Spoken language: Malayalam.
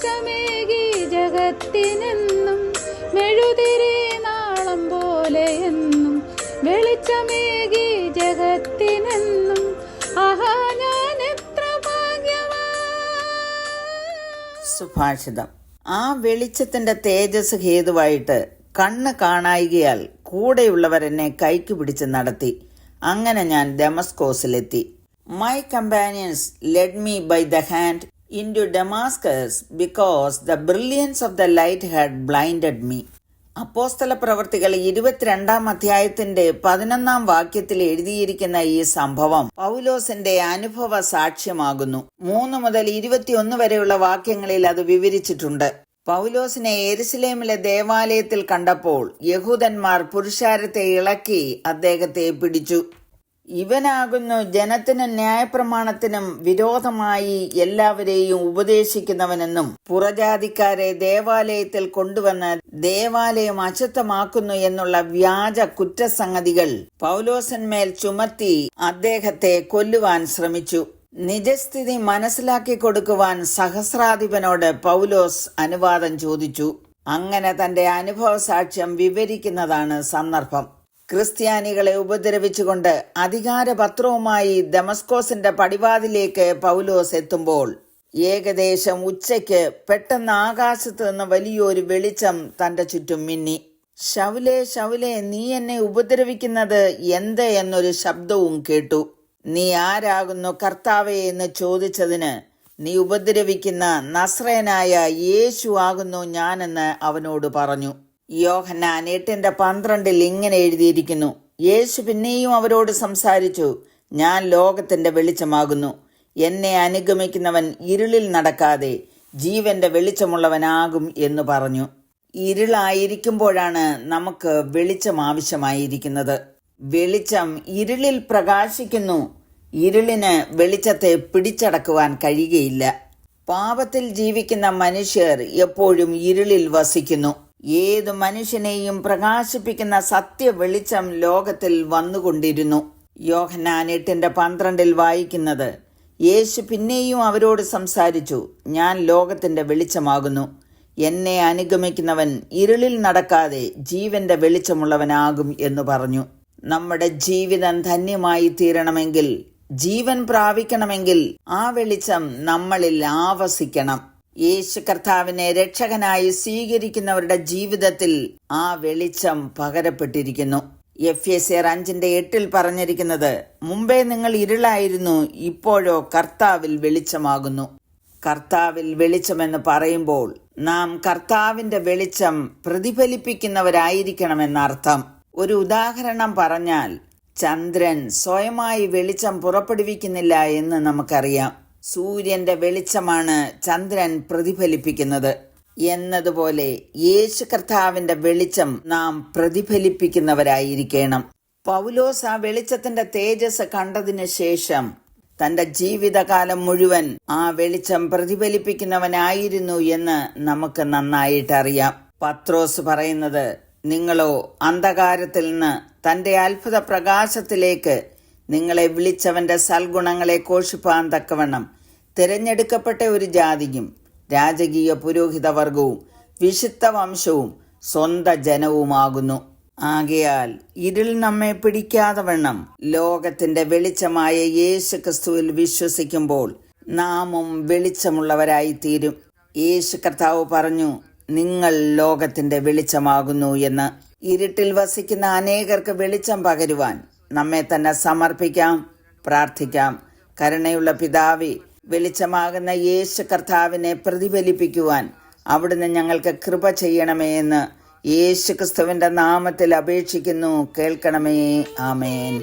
വെളിച്ചമേകി ജഗത്തിനെന്നും മെഴുതിരി നാളം പോലെ എന്നും വെളിച്ചമേകി ജഗത്തിനെന്നും ആഹാ ഞാൻ എത്ര സുഭാഷിതം. ആ വെളിച്ചത്തിന്റെ തേജസ് ഹേതുവായിട്ട് കണ്ണ് കാണായികയാൽ കൂടെയുള്ളവർ എന്നെ കൈക്ക് പിടിച്ച് നടത്തി. അങ്ങനെ ഞാൻ ഡെമസ്കോസിലെത്തി. My companions led me by the hand in Damascus because the brilliance of the light had blinded me അപ്പോസ്തല പ്രവർത്തികൾ ഇരുപത്തിരണ്ടാം അധ്യായത്തിന്റെ പതിനൊന്നാം വാക്യത്തിൽ എഴുതിയിരിക്കുന്ന ഈ സംഭവം പൗലോസിന്റെ അനുഭവ സാക്ഷ്യമാകുന്നു. മൂന്ന് മുതൽ ഇരുപത്തിയൊന്ന് വരെയുള്ള വാക്യങ്ങളിൽ അത് വിവരിച്ചിട്ടുണ്ട്. പൗലോസിനെ എരുസലേമിലെ ദേവാലയത്തിൽ കണ്ടപ്പോൾ യഹൂദന്മാർ പുരുഷാരത്തെ ഇളക്കി അദ്ദേഹത്തെ പിടിച്ചു. ഇവനാകുന്നു ജനത്തിനും ന്യായപ്രമാണത്തിനും വിരോധമായി എല്ലാവരെയും ഉപദേശിക്കുന്നവനെന്നും പുറജാതിക്കാരെ ദേവാലയത്തിൽ കൊണ്ടുവന്ന് ദേവാലയം അശുദ്ധമാക്കുന്നു എന്നുള്ള വ്യാജ കുറ്റസംഗതികൾ പൗലോസന്മേൽ ചുമത്തി അദ്ദേഹത്തെ കൊല്ലുവാൻ ശ്രമിച്ചു. നിജസ്ഥിതി മനസ്സിലാക്കി കൊടുക്കുവാൻ സഹസ്രാധിപനോട് പൗലോസ് അനുവാദം ചോദിച്ചു. അങ്ങനെ തന്റെ അനുഭവ സാക്ഷ്യം വിവരിക്കുന്നതാണ് സന്ദർഭം. ക്രിസ്ത്യാനികളെ ഉപദ്രവിച്ചുകൊണ്ട് അധികാരപത്രവുമായി ദമസ്കോസിന്റെ പടിവാതിലേക്ക് പൗലോസ് എത്തുമ്പോൾ ഏകദേശം ഉച്ചയ്ക്ക് പെട്ടെന്ന് ആകാശത്ത് നിന്ന് വലിയൊരു വെളിച്ചം തന്റെ ചുറ്റും മിന്നി. ശൗലെ ശൗലെ നീ എന്നെ ഉപദ്രവിക്കുന്നത് എന്ത്? എന്നൊരു ശബ്ദവും കേട്ടു. നീ ആരാകുന്നു കർത്താവേ? എന്ന് ചോദിച്ചതിന് നീ ഉപദ്രവിക്കുന്ന നസ്രയനായ യേശു ആകുന്നു ഞാനെന്ന് അവനോട് പറഞ്ഞു. യോഹന്നാൻ എട്ടിന്റെ പന്ത്രണ്ടിൽ ഇങ്ങനെ എഴുതിയിരിക്കുന്നു. യേശു പിന്നെയും അവരോട് സംസാരിച്ചു ഞാൻ ലോകത്തിന്റെ വെളിച്ചമാകുന്നു. എന്നെ അനുഗമിക്കുന്നവൻ ഇരുളിൽ നടക്കാതെ ജീവന്റെ വെളിച്ചമുള്ളവനാകും എന്ന് പറഞ്ഞു. ഇരുളായിരിക്കുമ്പോഴാണ് നമുക്ക് വെളിച്ചം ആവശ്യമായിരിക്കുന്നത്. വെളിച്ചം ഇരുളിൽ പ്രകാശിക്കുന്നു. ഇരുളിന് വെളിച്ചത്തെ പിടിച്ചടക്കുവാൻ കഴിയുകയില്ല. പാപത്തിൽ ജീവിക്കുന്ന മനുഷ്യർ എപ്പോഴും ഇരുളിൽ വസിക്കുന്നു. ഏത് മനുഷ്യനെയും പ്രകാശിപ്പിക്കുന്ന സത്യ വെളിച്ചം ലോകത്തിൽ വന്നുകൊണ്ടിരുന്നു. യോഹനാൻ എട്ടിന്റെ പന്ത്രണ്ടിൽ വായിക്കുന്നത് യേശു പിന്നെയും അവരോട് സംസാരിച്ചു ഞാൻ ലോകത്തിന്റെ വെളിച്ചമാകുന്നു. എന്നെ അനുഗമിക്കുന്നവൻ ഇരുളിൽ നടക്കാതെ ജീവന്റെ വെളിച്ചമുള്ളവനാകും എന്ന് പറഞ്ഞു. നമ്മുടെ ജീവിതം ധന്യമായി തീരണമെങ്കിൽ ജീവൻ പ്രാപിക്കണമെങ്കിൽ ആ വെളിച്ചം നമ്മളിൽ ആവസിക്കണം. യേശു കർത്താവിനെ രക്ഷകനായി സ്വീകരിക്കുന്നവരുടെ ജീവിതത്തിൽ ആ വെളിച്ചം പകരപ്പെട്ടിരിക്കുന്നു. എഫ് എസ് എർ അഞ്ചിന്റെ എട്ടിൽ പറഞ്ഞിരിക്കുന്നത് മുമ്പേ നിങ്ങൾ ഇരുളായിരുന്നു ഇപ്പോഴോ കർത്താവിൽ വെളിച്ചമാകുന്നു. കർത്താവിൽ വെളിച്ചമെന്ന് പറയുമ്പോൾ നാം കർത്താവിന്റെ വെളിച്ചം പ്രതിഫലിപ്പിക്കുന്നവരായിരിക്കണമെന്നർത്ഥം. ഒരു ഉദാഹരണം പറഞ്ഞാൽ ചന്ദ്രൻ സ്വയമായി വെളിച്ചം പുറപ്പെടുവിക്കുന്നില്ല എന്ന് നമുക്കറിയാം. സൂര്യന്റെ വെളിച്ചമാണ് ചന്ദ്രൻ പ്രതിഫലിപ്പിക്കുന്നത്. എന്നതുപോലെ യേശു കർത്താവിന്റെ വെളിച്ചം നാം പ്രതിഫലിപ്പിക്കുന്നവരായിരിക്കണം. പൗലോസ് ആ വെളിച്ചത്തിന്റെ തേജസ് കണ്ടതിന് ശേഷം തന്റെ ജീവിതകാലം മുഴുവൻ ആ വെളിച്ചം പ്രതിഫലിപ്പിക്കുന്നവനായിരുന്നു എന്ന് നമുക്ക് നന്നായിട്ട് അറിയാം. പത്രോസ് പറയുന്നത് നിങ്ങളോ അന്ധകാരത്തിൽ നിന്ന് തന്റെ അത്ഭുത പ്രകാശത്തിലേക്ക് നിങ്ങളെ വിളിച്ചവന്റെ സൽഗുണങ്ങളെ കോഷിപ്പാൻ തക്കവണ്ണം തിരഞ്ഞെടുക്കപ്പെട്ട ഒരു ജാതിയും രാജകീയ പുരോഹിതവർഗവും വിശുദ്ധ വംശവും സ്വന്ത ജനവുമാകുന്നു. ആകയാൽ ഇരുൾ നമ്മെ പിടിക്കാതെ വണ്ണം ലോകത്തിന്റെ വെളിച്ചമായ യേശു ക്രിസ്തുവിൽ വിശ്വസിക്കുമ്പോൾ നാമും വെളിച്ചമുള്ളവരായി തീരും യേശു കർത്താവ് പറഞ്ഞു നിങ്ങൾ ലോകത്തിന്റെ വെളിച്ചമാകുന്നു എന്ന്. ഇരുട്ടിൽ വസിക്കുന്ന അനേകർക്ക് വെളിച്ചം പകരുവാൻ നമ്മെ തന്നെ സമർപ്പിക്കാം പ്രാർത്ഥിക്കാം. കരുണയുള്ള പിതാവി വെളിച്ചമാകുന്ന യേശു കർത്താവിനെ പ്രതിഫലിപ്പിക്കുവാൻ അവിടുന്ന് ഞങ്ങൾക്ക് കൃപ ചെയ്യണമേ എന്ന് യേശു ക്രിസ്തുവിന്റെ നാമത്തിൽ അപേക്ഷിക്കുന്നു. കേൾക്കണമേ. ആമേൻ.